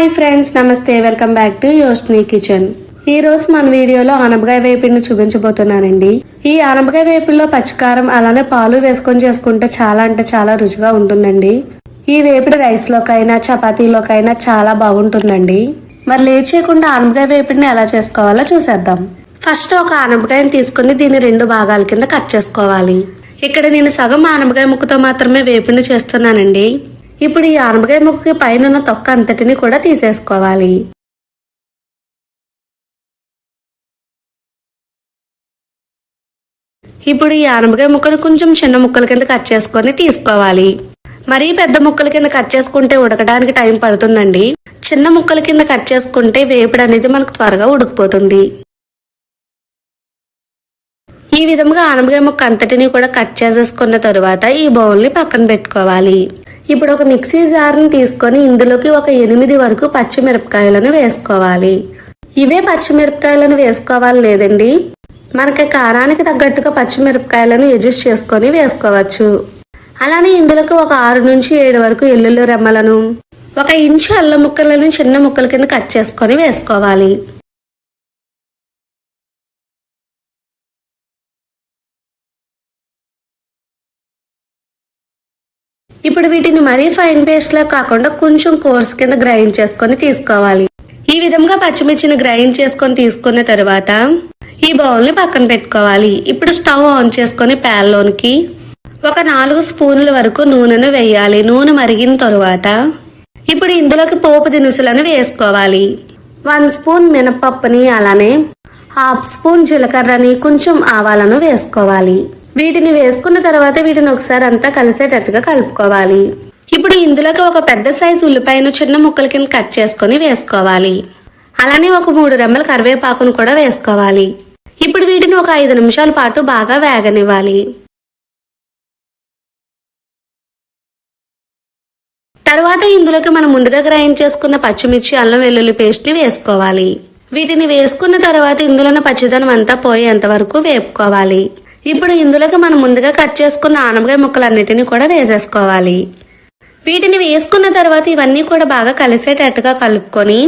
Hi friends నమస్తే welcome back to Yoshni kitchen. ఈ రోజు మన వీడియోలో ఆనపకాయ వేపిడిని చూపించబోతున్నానండి. ఈ ఆనపకాయ వేపుల్లో పచ్చికారం అలానే పాలు వేసుకొని చేసుకుంటే చాలా అంటే చాలా రుచిగా ఉంటుందండి. ఈ వేపిడి రైస్లోకైనా చపాతీలోకైనా చాలా బాగుంటుందండి. మరి లేట్ చేయకుండా ఆనపకాయ వేపిడిని ఎలా చేసుకోవాలో చూసేద్దాం. ఫస్ట్ ఒక ఆనపకాయని తీసుకుని దీన్ని రెండు భాగాల కింద కట్ చేసుకోవాలి. ఇక్కడ నేను సగం ఆనపకాయ ముక్కతో మాత్రమే వేపిడిని చేస్తున్నానండి. ఇప్పుడు ఈ ఆనపకాయ ముక్కకి పైన ఉన్న తొక్క అంతటిని కూడా తీసేసుకోవాలి. ఇప్పుడు ఈ ఆనపకాయ ముక్కను కొంచెం చిన్న ముక్కల కింద కట్ చేసుకొని తీసుకోవాలి. మరీ పెద్ద ముక్కల కింద కట్ చేసుకుంటే ఉడకడానికి టైం పడుతుందండి. చిన్న ముక్కల కింద కట్ చేసుకుంటే వేపుడు అనేది మనకు త్వరగా ఉడికిపోతుంది. ఈ విధంగా ఆనపకాయ ముక్క అంతటిని కూడా కట్ చేసేసుకున్న తరువాత ఈ బౌల్ని పక్కన పెట్టుకోవాలి. ఇప్పుడు ఒక మిక్సీ జార్ని తీసుకొని ఇందులోకి ఒక ఎనిమిది వరకు పచ్చిమిరపకాయలను వేసుకోవాలి. ఇవే పచ్చిమిరపకాయలను వేసుకోవాలి లేదండి. మనకి కారానికి తగ్గట్టుగా పచ్చిమిరపకాయలను అడ్జస్ట్ చేసుకొని వేసుకోవచ్చు. అలానే ఇందులోకి ఒక ఆరు నుంచి ఏడు వరకు ఎల్లుల్లి రెమ్మలను ఒక ఇంచు అల్లం ముక్కలను చిన్న ముక్కల కింద కట్ చేసుకొని వేసుకోవాలి. ఇప్పుడు వీటిని మరీ ఫైన్ పేస్ట్ లా కాకుండా కొంచెం కోర్స్ కింద గ్రైండ్ చేసుకొని తీసుకోవాలి. ఈ విధంగా పచ్చిమిర్చిని గ్రైండ్ చేసుకొని తీసుకున్న తర్వాత ఈ బౌల్ని పక్కన పెట్టుకోవాలి. ఇప్పుడు స్టవ్ ఆన్ చేసుకొని ప్యాన్లోనికి ఒక నాలుగు స్పూన్ల వరకు నూనెను వేయాలి. నూనె మరిగిన తరువాత ఇప్పుడు ఇందులోకి పోపు దినుసులను వేసుకోవాలి. వన్ స్పూన్ మినపప్పుని అలానే హాఫ్ స్పూన్ జీలకర్రని కొంచెం ఆవాలను వేసుకోవాలి. వీటిని వేసుకున్న తర్వాత వీటిని ఒకసారి అంతా కలిసేటట్టుగా కలుపుకోవాలి. ఇప్పుడు ఇందులోకి ఒక పెద్ద సైజు ఉల్లిపాయను చిన్న ముక్కల కింద కట్ చేసుకొని వేసుకోవాలి. అలానే ఒక మూడు రెమ్మల కరివేపాకును కూడా వేసుకోవాలి. ఇప్పుడు వీటిని ఒక ఐదు నిమిషాల పాటు బాగా వేగనివ్వాలి. తర్వాత ఇందులోకి మనం ముందుగా గ్రైండ్ చేసుకున్న పచ్చిమిర్చి అల్లం వెల్లుల్లి పేస్ట్ని వేసుకోవాలి. వీటిని వేసుకున్న తర్వాత ఇందులోని పచ్చిదనం అంతా పోయేంత వరకు వేపుకోవాలి. ఇప్పుడు ఇందులోకి మనం ముందుగా కట్ చేసుకున్న ఆనపకాయ ముక్కలన్నిటిని కూడా వేసేసుకోవాలి. వీటిని వేసుకున్న తర్వాత ఇవన్నీ కూడా బాగా కలిసేటట్టుగా కలుపుకొని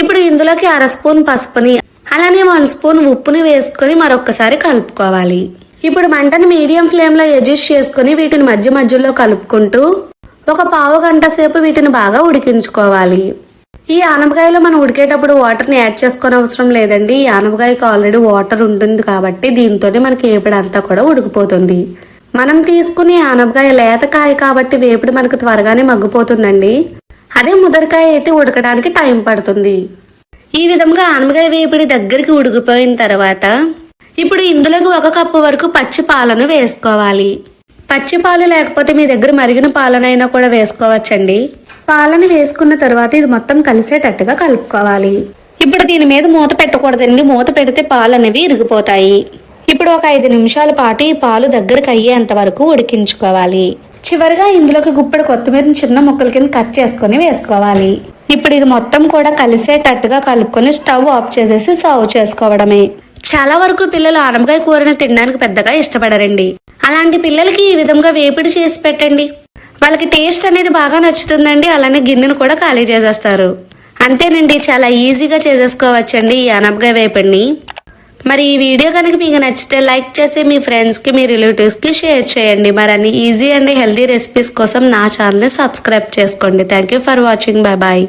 ఇప్పుడు ఇందులోకి అర స్పూన్ పసుపుని అలానే వన్ స్పూన్ ఉప్పుని వేసుకొని మరొకసారి కలుపుకోవాలి. ఇప్పుడు మంటను మీడియం ఫ్లేమ్లో అడ్జస్ట్ చేసుకుని వీటిని మధ్య మధ్యలో కలుపుకుంటూ ఒక పావు గంట సేపు వీటిని బాగా ఉడికించుకోవాలి. ఈ ఆనపకాయలో మనం ఉడికేటప్పుడు వాటర్ని యాడ్ చేసుకునే అవసరం లేదండి. ఈ ఆనపకాయకి ఆల్రెడీ వాటర్ ఉంటుంది కాబట్టి దీంతోనే మనకి వేపుడు అంతా కూడా ఉడికిపోతుంది. మనం తీసుకునే ఆనపకాయ లేతకాయ కాబట్టి వేపుడు మనకు త్వరగానే మగ్గిపోతుందండి. అదే ముదరికాయ అయితే ఉడకడానికి టైం పడుతుంది. ఈ విధంగా ఆనపకాయ వేపుడి దగ్గరికి ఉడికిపోయిన తర్వాత ఇప్పుడు ఇందులోకి ఒక కప్పు వరకు పచ్చి పాలను వేసుకోవాలి. పచ్చి పాలు లేకపోతే మీ దగ్గర మరిగిన పాలనైనా కూడా వేసుకోవచ్చండి. పాలను వేసుకున్న తర్వాత ఇది మొత్తం కలిసేటట్టుగా కలుపుకోవాలి. ఇప్పుడు దీని మీద మూత పెట్టకూడదండి. మూత పెడితే పాలు అనేవి ఇరిగిపోతాయి. ఇప్పుడు ఒక ఐదు నిమిషాల పాటు ఈ పాలు దగ్గరకు అయ్యేంత వరకు ఉడికించుకోవాలి. చివరిగా ఇందులోకి గుప్పెడు కొత్తిమీరని చిన్న ముక్కల కింద కట్ చేసుకొని వేసుకోవాలి. ఇప్పుడు ఇది మొత్తం కూడా కలిసేటట్టుగా కలుపుకొని స్టవ్ ఆఫ్ చేసేసి సర్వ్ చేసుకోవడమే. చాలా వరకు పిల్లలు ఆనపకాయ కూరని తినడానికి పెద్దగా ఇష్టపడరండి. అలాంటి పిల్లలకి ఈ విధంగా వేపిడి చేసి పెట్టండి. వాళ్ళకి టేస్ట్ అనేది బాగా నచ్చుతుందండి అలానే గిన్నెను కూడా ఖాళీ చేసేస్తారు. అంతేనండి చాలా ఈజీగా చేసేసుకోవచ్చండి ఈ ఆనపకాయ వేపిడిని. మరి ఈ వీడియో కనుక మీకు నచ్చితే లైక్ చేసి మీ ఫ్రెండ్స్కి మీ రిలేటివ్స్కి షేర్ చేయండి. మరి అన్ని ఈజీ అండ్ హెల్తీ రెసిపీస్ కోసం నా ఛానల్ని సబ్స్క్రైబ్ చేసుకోండి. Thank you for watching. Bye bye.